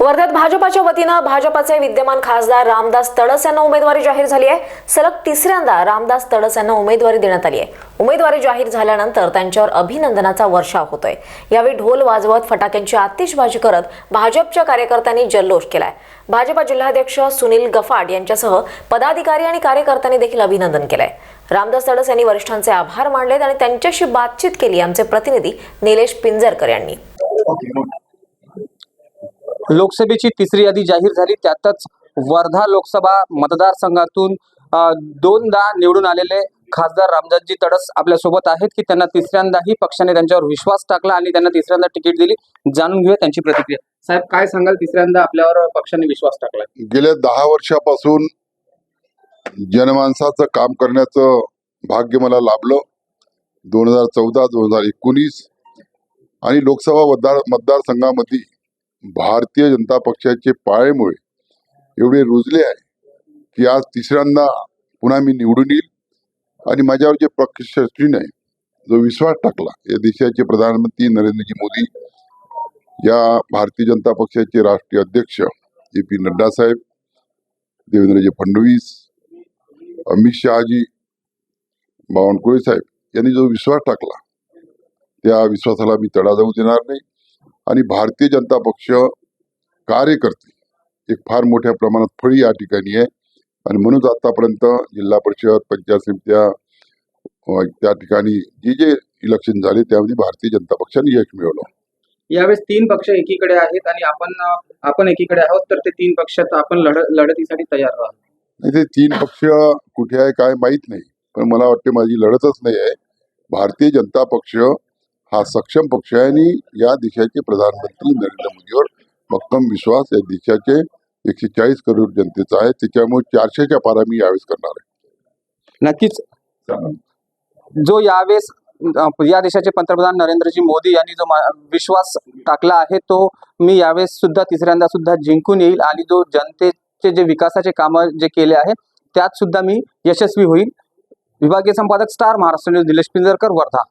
वर्ध्यात भाजपाच्या वतीनं भाजपाचे विद्यमान खासदार रामदास तडस यांना उमेदवारी जाहीर झाली आहे. सलग तिसऱ्यांदा रामदास तडस यांना उमेदवारी देण्यात आली आहे. उमेदवारी जाहीर झाल्यानंतर त्यांच्यावर अभिनंदनाचा वर्षाव होतोय. यावेळी ढोल वाजवत फटाक्यांची आतिषबाजी करत भाजपच्या कार्यकर्त्यांनी जल्लोष केलाय. भाजपा जिल्हाध्यक्ष सुनील गफाड यांच्यासह पदाधिकारी आणि कार्यकर्त्यांनी देखील अभिनंदन केलंय. रामदास तडस यांनी वरिष्ठांचे आभार मानलेत आणि त्यांच्याशी बातचीत केली आमचे प्रतिनिधी निलेश पिंजरकर यांनी. लोकसभेची तिसरी यादी जाहीर झाली. त्यातच वर्धा लोकसभा मतदारसंघातून दोनदा निवडून आलेले खासदार रामदासजी तडस आपल्यासोबत आहेत की त्यांना तिसऱ्यांदाही पक्षाने त्यांच्यावर विश्वास टाकला आणि त्यांना तिसऱ्यांदा तिकीट दिली. जाणून घेऊया त्यांची प्रतिक्रिया. साहेब काय सांगाल? तिसऱ्यांदा आपल्यावर पक्षाने विश्वास टाकला. गेल्या दहा वर्षापासून जनमानसाचं काम करण्याचं भाग्य मला लाभलं. दोन हजार चौदा दोन हजार एकोणीस आणि लोकसभा मतदार मतदारसंघामध्ये भारतीय जनता पक्षाचे पाळेमुळे एवढे रुजले आहे की आज तिसऱ्यांदा पुन्हा मी निवडून येईल. आणि माझ्यावर जे पक्षश्रीने जो विश्वास टाकला या देशाचे प्रधानमंत्री नरेंद्रजी मोदी या भारतीय जनता पक्षाचे राष्ट्रीय अध्यक्ष ए पी नड्डा साहेब देवेंद्रजी फडणवीस अमित शहाजी बावनकुळे साहेब यांनी जो विश्वास टाकला त्या विश्वासाला मी तडा जाऊ देणार नाही. आणि भारतीय जनता पक्ष कार्यकर्ते एक फार मोठ्या प्रमाणात फळी या ठिकाणी आहे. आणि म्हणूनच आतापर्यंत जिल्हा परिषद पंचायत समित्या त्या ठिकाणी जे जे इलेक्शन झाले त्यामध्ये भारतीय जनता पक्षाने यश मिळवलं. यावेळेस तीन पक्ष एकीकडे आहेत आणि आपण आपण एकीकडे आहोत तर ते तीन पक्षात आपण लढ लढतीसाठी तयार राहतो नाही ते तीन पक्ष कुठे आहे काय माहीत नाही. पण मला वाटते माझी लढतच नाही आहे. भारतीय जनता पक्ष हा सक्षम पक्ष आहे आणि या देशाचे प्रधानमंत्री नरेंद्र मोदीवर भक्कम विश्वास या देशाचे एकशे चाळीस करोड जनतेचा आहे. त्याच्यामुळे चारशेच्या पारा मी यावेळेस करणार आहे. नक्कीच. जो यावेळेस या देशाचे पंतप्रधान नरेंद्रजी मोदी यांनी जो विश्वास टाकला आहे तो मी यावेळेस सुद्धा तिसऱ्यांदा सुद्धा जिंकून येईल आणि जो जनतेचे जे विकासाचे कामं जे केले आहेत त्यात सुद्धा मी यशस्वी होईल. विभागीय संपादक स्टार महाराष्ट्र न्यूज निलेश पिंजरकर वर्धा.